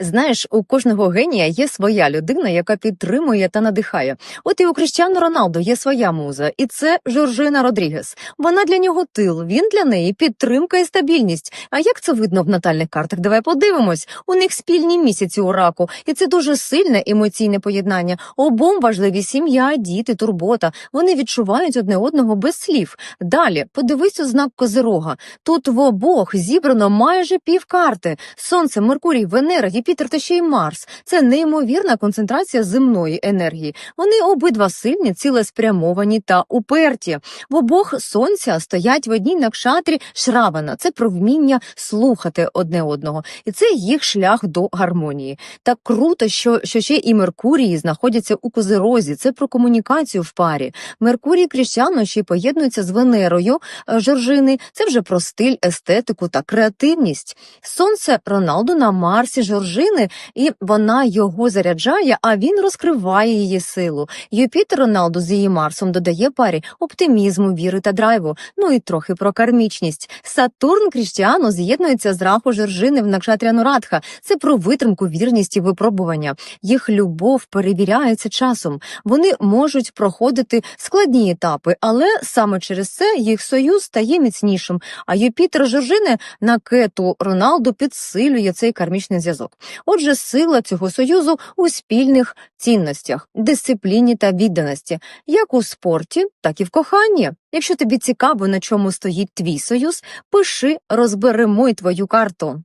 Знаєш, у кожного генія є своя людина, яка підтримує та надихає. От і у Кріштіану Роналду є своя муза, і це Жоржина Родрігес. Вона для нього тил, він для неї підтримка і стабільність. А як це видно в натальних картах? Давай подивимось. У них спільні місяці у раку, і це дуже сильне емоційне поєднання. Обом важливі сім'я, діти, турбота. Вони відчувають одне одного без слів. Далі подивись у знак Козирога. Тут в обох зібрано майже пів карти: Сонце, Меркурій, Венера, Юпітер та ще й Марс. Це неймовірна концентрація земної енергії. Вони обидва сильні, цілеспрямовані та уперті. В обох сонця стоять в одній накшатрі Шравана. Це про вміння слухати одне одного, і це їх шлях до гармонії. Так круто, що, що ще і Меркурій знаходяться у Козирозі. Це про комунікацію в парі. Меркурій Кріщано ще поєднується з Венерою е, Жоржини. Це вже про стиль, естетику та креативність. Сонце Роналду на Марсі Жоржини, і вона його заряджає, а він розкриває її силу. Юпітер Роналду з її Марсом додає парі оптимізму, віри та драйву. Ну і трохи про кармічність. Сатурн Кріштіано з'єднується з раху Жоржини в Накшатрі Анурадха. Це про витримку, вірність і випробування. Їх любов перевіряється часом. Вони можуть проходити складні етапи, але саме через це їх союз стає міцнішим. А Юпітер Жоржини на кету Роналду підсилює цей кармічний зв'язок. Отже, сила цього союзу у спільних цінностях, дисципліні та відданості, як у спорті, так і в коханні. Якщо тобі цікаво, на чому стоїть твій союз, пиши, розберемо й твою карту.